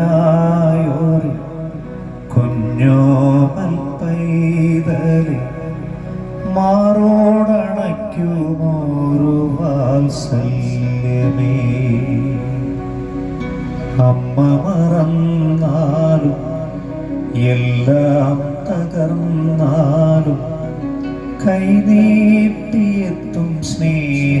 ഓമനയായൊരു കുഞ്ഞോമൽ പൈതലെ മാറോടണയ്ക്കുമോരു വാത്സല്യമേ അമ്മ മറന്നാലും എല്ലാം തകർന്നാലും കൈനീട്ടിയെത്തും സ്നേഹക്കാരുണ്യമേ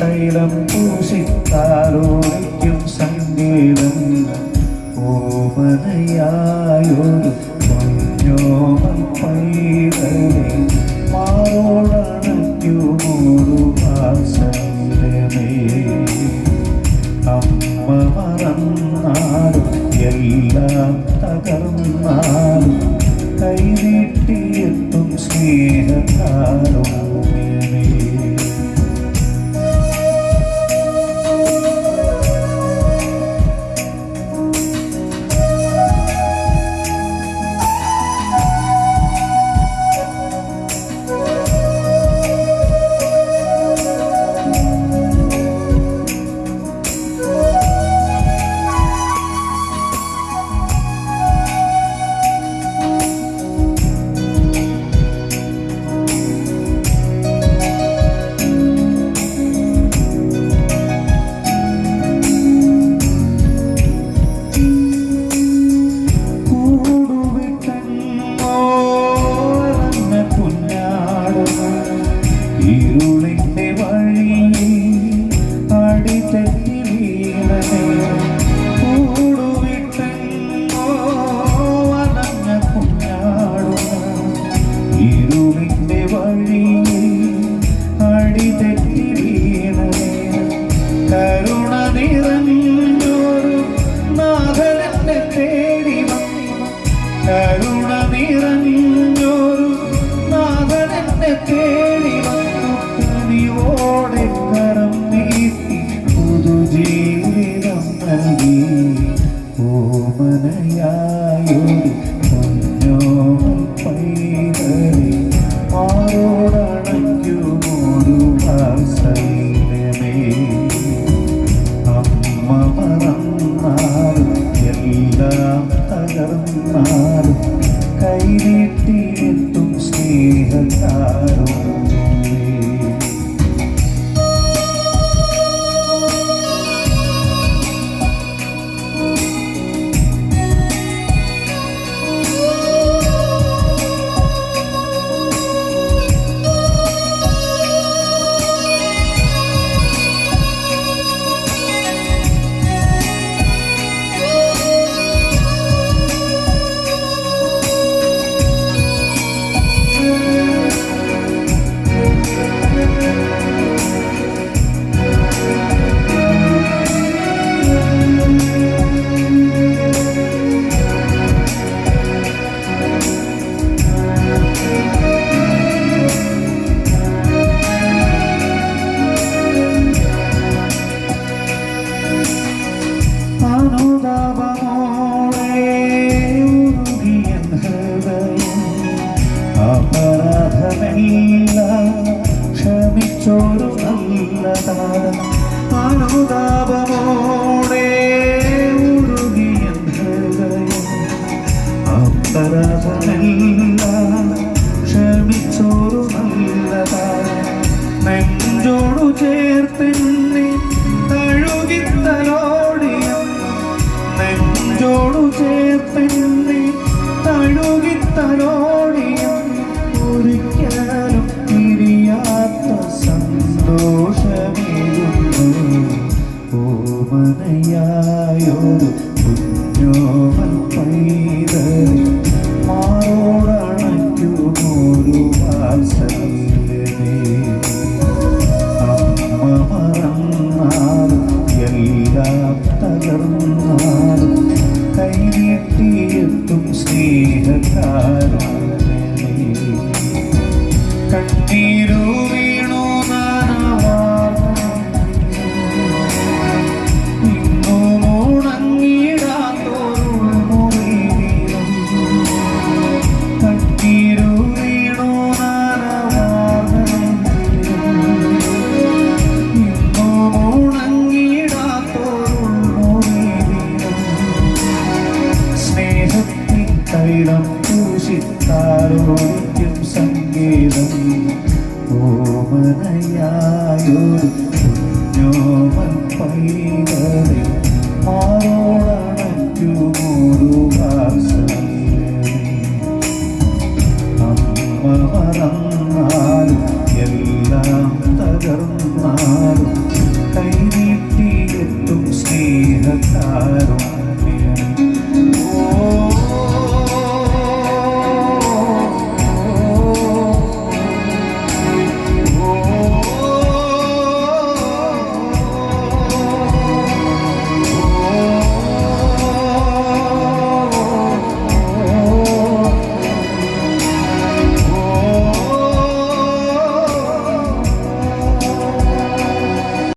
തൈലം പൂശിത്താലോടിക്കും സംഗീതം. ഓമനയായൊരു പൈതലെ മാറോടണയ്ക്കുമോരു വാത്സല്യമേ. അമ്മ മറന്നാലും എല്ലാം തകർന്നാലും കൈനീട്ടിയെത്തും സ്നേഹകാരുണ്യമേ ഇരുളിന്റെ വഴിയിൽ അടിതെറ്റി വീണനെ. കൂടുവിട്ടെന്നോ അനഞ്ഞ കുഞ്ഞാടുന്ന ഇരുളിന്റെ വഴിയിൽ അടിതെറ്റി തകർന്നാലും കൈനീട്ടിയെത്തും സ്നേഹത്താറും താര അനുതാപമോടെ ഉരുകിയ ഹൃദയം. അത്തരമെല്ലാം സ്നേഹത്തിൻ തൈലം പൂശിത്താരോടിക്കും സംഗീതം ഓമനയായൊരു കുഞ്ഞോമൻ പൈതലിൽ ആരോളണറ്റുമൊരു വാസം അമ്മ മറന്നാലും എല്ലാം തകർന്നാലും കൈനീട്ടിയെത്തും സ്നേഹത്താരോ